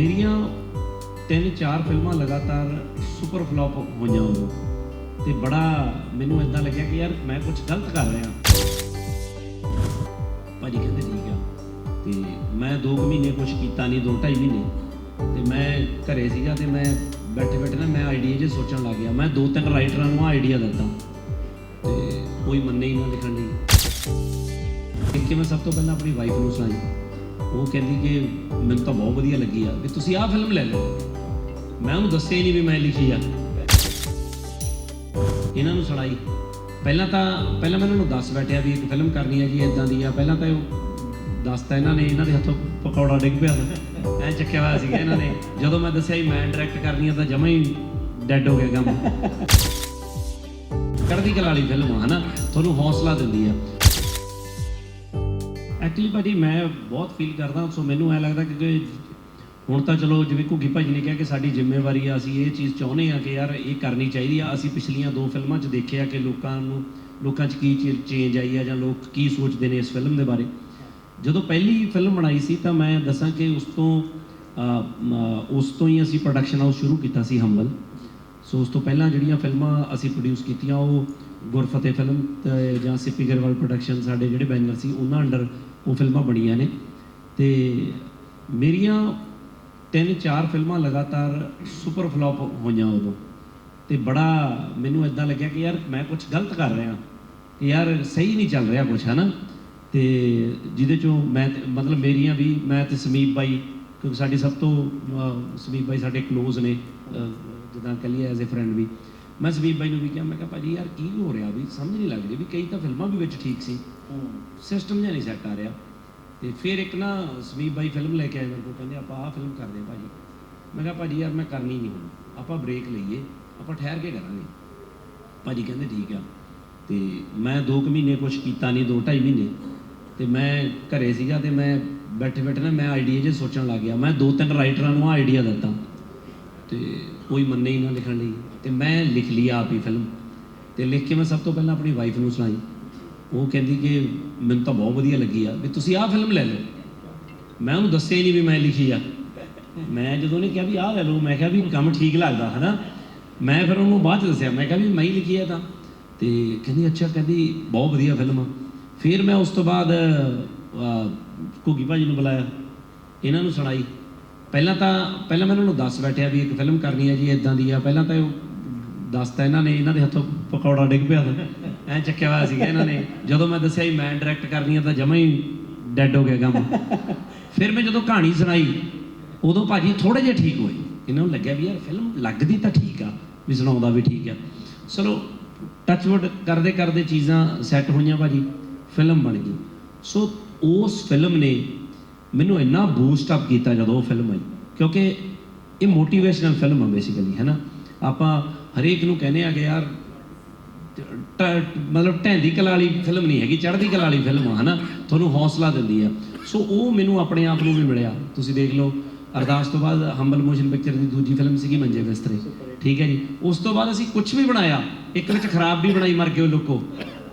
ਮੇਰੀਆਂ ਤਿੰਨ ਚਾਰ ਫਿਲਮਾਂ ਲਗਾਤਾਰ ਸੁਪਰ ਫਲॉप ਹੋਈਆਂ ਉਦੋਂ ਤੇ ਬੜਾ ਮੈਨੂੰ ਇਦਾਂ ਲੱਗਿਆ ਕਿ ਯਾਰ ਮੈਂ ਕੁਝ ਗਲਤ ਕਰ ਰਿਹਾ। ਭਾਜੀ ਕਹਿੰਦੇ ਠੀਕ ਆ। ਤੇ ਮੈਂ 2 ਮਹੀਨੇ ਕੁਝ ਕੀਤਾ ਨਹੀਂ 2 2.5 ਮਹੀਨੇ। ਤੇ ਮੈਂ ਘਰੇ ਸੀਗਾ ਤੇ ਮੈਂ ਬੈਠੇ ਬੈਠੇ ਨਾ ਮੈਂ ਆਈਡੀਆ ਜੇ ਸੋਚਣ ਲੱਗ ਗਿਆ। ਮੈਂ ਦੋ ਤਿੰਨ ਰਾਈਟਰਾਂ ਨੂੰ ਆਈਡੀਆ ਦਿੱਤਾ। ਤੇ ਕੋਈ ਮੰਨੇ ਹੀ ਨਾ ਲਿਖਣ ਲਈ ਇੱਕ ਕਿ ਮੈਂ ਸਭ ਤੋਂ ਪਹਿਲਾਂ ਆਪਣੀ ਵਾਈਫ ਨੂੰ ਸੁਣਾਈ। ਉਹ ਕਹਿੰਦੀ ਕਿ ਮੈਨੂੰ ਤਾਂ ਬਹੁਤ ਵਧੀਆ ਲੱਗੀ ਆ। ਵੀ ਤੁਸੀਂ ਆਹ ਫਿਲਮ ਲੈ ਲਓ। ਮੈਂ ਉਹਨੂੰ ਦੱਸਿਆ ਹੀ ਨਹੀਂ ਵੀ ਮੈਂ ਲਿਖੀ ਆ। ਇਹਨਾਂ ਨੂੰ ਸੁਣਾਈ। ਪਹਿਲਾਂ ਤਾਂ ਪਹਿਲਾਂ ਮੈਂ ਇਹਨਾਂ ਨੂੰ ਦੱਸ ਬੈਠਿਆ ਵੀ ਇੱਕ ਫਿਲਮ ਕਰਨੀ ਹੈ ਜੀ ਇਦਾਂ ਦੀ ਆ। ਪਹਿਲਾਂ ਤਾਂ ਉਹ ਦੱਸਤਾ ਇਹਨਾਂ ਨੇ ਇਹਨਾਂ ਦੇ ਹੱਥੋਂ ਪਕੌੜਾ ਡਿੱਗ ਪਿਆ। ਐ ਚੱਕਿਆ ਹੋਇਆ ਸੀਗਾ ਇਹਨਾਂ ਨੇ। ਜਦੋਂ ਮੈਂ ਦੱਸਿਆ ਵੀ ਮੈਂ ਡਾਇਰੈਕਟ ਕਰਨੀ ਆ ਤਾਂ ਜਮਾ ਹੀ ਡੈੱਡ ਹੋ ਗਿਆ ਕੰਮ। ਕਰਦੀ ਕਲਾ ਵਾਲੀ ਫਿਲਮ ਆ, ਹਨਾ? ਤੁਹਾਨੂੰ ਹੌਸਲਾ ਦਿੰਦੀ ਆ। ਐਕਚੁਅਲੀ ਭਾਜੀ, ਮੈਂ ਬਹੁਤ ਫੀਲ ਕਰਦਾ ਸੋ ਮੈਨੂੰ ਐ ਲੱਗਦਾ ਕਿ ਹੁਣ ਤਾਂ ਚਲੋ, ਜਿਵੇਂ ਘੁੱਗੀ ਭਾਜੀ ਨੇ ਕਿਹਾ ਕਿ ਸਾਡੀ ਜ਼ਿੰਮੇਵਾਰੀ ਆ, ਅਸੀਂ ਇਹ ਚੀਜ਼ ਚਾਹੁੰਦੇ ਆ ਕਿ ਯਾਰ ਇਹ ਕਰਨੀ ਚਾਹੀਦੀ ਆ। ਅਸੀਂ ਪਿਛਲੀਆਂ ਦੋ ਫਿਲਮਾਂ 'ਚ ਦੇਖਿਆ ਕਿ ਲੋਕਾਂ ਨੂੰ ਲੋਕਾਂ 'ਚ ਕੀ ਚੇਂਜ ਆਈ ਆ ਜਾਂ ਲੋਕ ਕੀ ਸੋਚਦੇ ਨੇ ਇਸ ਫਿਲਮ ਦੇ ਬਾਰੇ। ਜਦੋਂ ਪਹਿਲੀ ਫਿਲਮ ਬਣਾਈ ਸੀ ਤਾਂ ਮੈਂ ਦੱਸਾਂ ਕਿ ਉਸ ਤੋਂ ਉਸ ਤੋਂ ਹੀ ਅਸੀਂ ਪ੍ਰੋਡਕਸ਼ਨ ਹਾਊਸ ਸ਼ੁਰੂ ਕੀਤਾ ਸੀ ਹੰਬਲ ਸੋ ਉਸ ਤੋਂ ਪਹਿਲਾਂ ਜਿਹੜੀਆਂ ਫਿਲਮਾਂ ਅਸੀਂ ਪ੍ਰੋਡਿਊਸ ਕੀਤੀਆਂ, ਉਹ ਗੁਰਫਤਿਹ ਫਿਲਮ ਜਾਂ ਸਿੱਪੀ ਗਰਵਾਲ ਪ੍ਰੋਡਕਸ਼ਨ ਸਾਡੇ ਜਿਹੜੇ ਬੈਨਰ ਸੀ, ਉਹਨਾਂ ਅੰਡਰ ਉਹ ਫਿਲਮਾਂ ਬਣੀਆਂ ਨੇ। ਤੇ ਮੇਰੀਆਂ ਤਿੰਨ ਚਾਰ ਫਿਲਮਾਂ ਲਗਾਤਾਰ ਸੁਪਰ ਫਲॉप ਹੋਈਆਂ ਉਦੋਂ। ਤੇ ਬੜਾ ਮੈਨੂੰ ਇਦਾਂ ਲੱਗਿਆ ਕਿ ਯਾਰ ਮੈਂ ਕੁਝ ਗਲਤ ਕਰ ਰਿਹਾ। ਕਿ ਯਾਰ ਸਹੀ ਨਹੀਂ ਚੱਲ ਰਿਹਾ ਕੁਝ ਹਨਾ? ਤੇ ਜਿਹਦੇ ਚੋਂ ਮੈਂ ਮਤਲਬ ਮੇਰੀਆਂ ਵੀ, ਮੈਂ ਤੇ ਸਮੀਪ ਬਾਈ, ਕਿਉਂਕਿ ਸਾਡੇ ਸਭ ਤੋਂ ਸਮੀਪ ਬਾਈ ਸਾਡੇ ਕਲੋਜ਼ ਨੇ ਜਿੱਦਾਂ ਕਹ ਲਈਏ ਐਜ਼ ਅ ਫਰੈਂਡ ਵੀ। ਮੈਂ ਸਮੀਪ ਬਾਈ ਨੂੰ ਵੀ ਕਿਹਾ ਮੈਂ ਕਿਹਾ ਭਾਜੀ ਯਾਰ ਕੀ ਹੋ ਰਿਹਾ ਵੀ ਸਮਝ ਨਹੀਂ ਲੱਗ ਰਹੀ ਵੀ ਕਈ ਤਾਂ ਫਿਲਮਾਂ ਵੀ ਵਿੱਚ ਠੀਕ ਸੀ। ਸਿਸਟਮ ਜਿਹਾ ਨਹੀਂ ਸੈੱਟ ਆ ਰਿਹਾ। ਤੇ ਫਿਰ ਇੱਕ ਨਾ ਸਮੀਪ ਬਾਈ ਫਿਲਮ ਲੈ ਕੇ ਆਏ ਮੇਰੇ ਕੋਲ ਕਹਿੰਦੇ ਆਪਾਂ ਆਹ ਫਿਲਮ ਕਰਦੇ ਹਾਂ ਭਾਜੀ। ਮੈਂ ਕਿਹਾ ਭਾਜੀ ਯਾਰ ਮੈਂ ਕਰਨੀ ਨਹੀਂ ਹੁਣ ਆਪਾਂ ਬ੍ਰੇਕ ਲਈਏ ਆਪਾਂ ਠਹਿਰ ਕੇ ਕਰਾਂਗੇ। ਭਾਜੀ ਕਹਿੰਦੇ ਠੀਕ ਆ। ਤੇ ਮੈਂ 2 ਮਹੀਨੇ ਕੁਝ ਕੀਤਾ ਨਹੀਂ 2 2.5 ਮਹੀਨੇ। ਤੇ ਮੈਂ ਘਰੇ ਸੀਗਾ ਤੇ ਮੈਂ ਬੈਠੇ ਬੈਠੇ ਨਾ ਮੈਂ ਆਈਡੀਆ ਜੇ ਸੋਚਣ ਲੱਗ ਗਿਆ। ਮੈਂ ਦੋ ਤਿੰਨ ਰਾਈਟਰਾਂ ਨੂੰ ਆਈਡੀਆ ਦਿੱਤਾ। ਤੇ ਕੋਈ ਮੰਨੇ ਹੀ ਨਾ ਲਿਖਣ ਲਈ। ਤੇ ਮੈਂ ਲਿਖ ਲਈ ਆਪ ਹੀ ਫਿਲਮ ਤੇ ਲਿਖ ਕੇ ਮੈਂ ਸਭ ਤੋਂ ਪਹਿਲਾਂ ਆਪਣੀ ਵਾਈਫ ਨੂੰ ਸੁਣਾਈ। ਉਹ ਕਹਿੰਦੀ ਕਿ ਮੈਨੂੰ ਤਾਂ ਬਹੁਤ ਵਧੀਆ ਲੱਗੀ ਆ। ਵੀ ਤੁਸੀਂ ਆਹ ਫਿਲਮ ਲੈ ਲਓ। ਮੈਂ ਉਹਨੂੰ ਦੱਸਿਆ ਹੀ ਨਹੀਂ ਵੀ ਮੈਂ ਲਿਖੀ ਆ। ਮੈਂ ਜਦੋਂ ਉਹਨੇ ਕਿਹਾ ਵੀ ਆਹ ਲੈ ਲਓ ਮੈਂ ਕਿਹਾ ਵੀ ਕੰਮ ਠੀਕ ਲੱਗਦਾ ਹਨਾ? ਮੈਂ ਫਿਰ ਉਹਨੂੰ ਬਾਅਦ ਚ ਦੱਸਿਆ। ਮੈਂ ਕਿਹਾ ਵੀ ਮੈਂ ਹੀ ਲਿਖੀ ਆ ਤਾਂ। ਤੇ ਕਹਿੰਦੀ ਅੱਛਾ ਕਹਿੰਦੀ ਬਹੁਤ ਵਧੀਆ ਫਿਲਮ ਆ। ਫਿਰ ਮੈਂ ਉਸ ਤੋਂ ਬਾਅਦ ਅਹ, ਘੁੱਗੀ ਭਾਜੀ ਨੂੰ ਬੁਲਾਇਆ। ਇਹਨਾਂ ਨੂੰ ਸੁਣਾਈ। ਪਹਿਲਾਂ ਤਾਂ, ਪਹਿਲਾਂ ਮੈਂ ਉਹਨਾਂ ਨੂੰ ਦੱਸ ਬੈਠਿਆ ਵੀ ਇੱਕ ਫਿਲਮ ਕਰਨੀ ਹੈ ਜੀ ਇਦਾਂ ਦੀ ਆ। ਪਹਿਲਾਂ ਤਾਂ ਉਹ ਦੱਸਤਾ ਇਹਨਾਂ ਨੇ, ਇਹਨਾਂ ਦੇ ਹੱਥੋਂ ਪਕੌੜਾ ਡਿੱਗ ਪਿਆ ਐ ਚੱਕਿਆ ਹੋਇਆ ਸੀਗਾ ਇਹਨਾਂ ਨੇ। ਜਦੋਂ ਮੈਂ ਦੱਸਿਆ ਜੀ ਮੈਂ ਡਾਇਰੈਕਟ ਕਰਨੀ ਆ ਤਾਂ ਜਮਾ ਹੀ ਡੈੱਡ ਹੋ ਗਿਆ ਕੰਮ ਫਿਰ ਮੈਂ ਜਦੋਂ ਕਹਾਣੀ ਸੁਣਾਈ, ਉਦੋਂ ਭਾਜੀ ਥੋੜੇ ਜਿਹਾ ਠੀਕ ਹੋਏ। ਇਹਨਾਂ ਨੂੰ ਲੱਗਿਆ ਵੀ ਯਾਰ ਫਿਲਮ ਲੱਗਦੀ ਤਾਂ ਠੀਕ ਆ, ਵੀ ਸੁਣਾਉਂਦਾ ਵੀ ਠੀਕ ਆ। ਚਲੋ ਟੱਚਵੁੱਡ ਕਰਦੇ ਕਰਦੇ ਚੀਜ਼ਾਂ ਸੈੱਟ ਹੋਈਆਂ ਭਾਜੀ ਫਿਲਮ ਬਣ ਗਈ। ਸੋ ਉਸ ਫਿਲਮ ਨੇ ਮੈਨੂੰ ਇੰਨਾ ਬੂਸਟ ਅਪ ਕੀਤਾ ਜਦੋਂ ਉਹ ਫਿਲਮ ਆਈ। ਕਿਉਂਕਿ ਇਹ ਮੋਟੀਵੇਸ਼ਨਲ ਫਿਲਮ ਆ ਬੇਸਿਕਲੀ ਹੈ ਨਾ? ਆਪਾਂ ਹਰੇਕ ਨੂੰ ਕਹਿੰਦੇ ਆ ਕਿ ਯਾਰ ਮਤਲਬ ਢੈਂਦੀ ਕਲਾ ਵਾਲੀ ਫਿਲਮ ਨਹੀਂ ਹੈਗੀ, ਚੜ੍ਹਦੀ ਕਲਾ ਵਾਲੀ ਫਿਲਮ ਆ ਹਨਾ ਤੁਹਾਨੂੰ ਹੌਸਲਾ ਦਿੰਦੀ ਆ। ਸੋ ਉਹ ਮੈਨੂੰ ਆਪਣੇ ਆਪ ਨੂੰ ਵੀ ਮਿਲਿਆ। ਤੁਸੀਂ ਦੇਖ ਲਓ, ਅਰਦਾਸ ਤੋਂ ਬਾਅਦ ਹੰਬਲ ਮੋਸ਼ਨ ਪਿਕਚਰ ਦੀ ਦੂਜੀ ਫਿਲਮ ਸੀਗੀ ਮੰਜੇ ਬਿਸਤਰੇ। ਠੀਕ ਹੈ ਜੀ? ਉਸ ਤੋਂ ਬਾਅਦ ਅਸੀਂ ਕੁਝ ਵੀ ਬਣਾਇਆ, ਇੱਕ ਵਿੱਚ ਖਰਾਬ ਵੀ ਬਣਾਈ ਮਰ ਕੇ ਉਹ ਲੋਕੋ।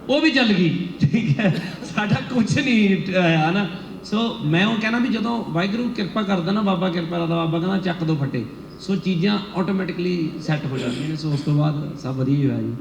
ਉਹ ਵੀ ਚੱਲ ਗਈ। ਠੀਕ ਹੈ? ਸਾਡਾ ਕੁਝ ਨਹੀਂ ਹੈ ਨਾ? ਸੋ ਮੈਂ ਉਹ ਕਹਿਣਾ ਵੀ ਜਦੋਂ ਵਾਹਿਗੁਰੂ ਕਿਰਪਾ ਕਰਦਾ ਨਾ, ਬਾਬਾ ਕਿਰਪਾ ਕਰਦਾ, ਬਾਬਾ ਕਹਿੰਦਾ ਚੱਕ ਦੋ ਫੱਟੇ। ਸੋ ਚੀਜ਼ਾਂ ਆਟੋਮੈਟਿਕਲੀ ਸੈੱਟ ਹੋ ਜਾਂਦੀਆਂ ਨੇ। ਸੋ ਉਸ ਤੋਂ ਬਾਅਦ ਸਭ ਵਧੀਆ ਹੀ ਹੋਇਆ ਜੀ।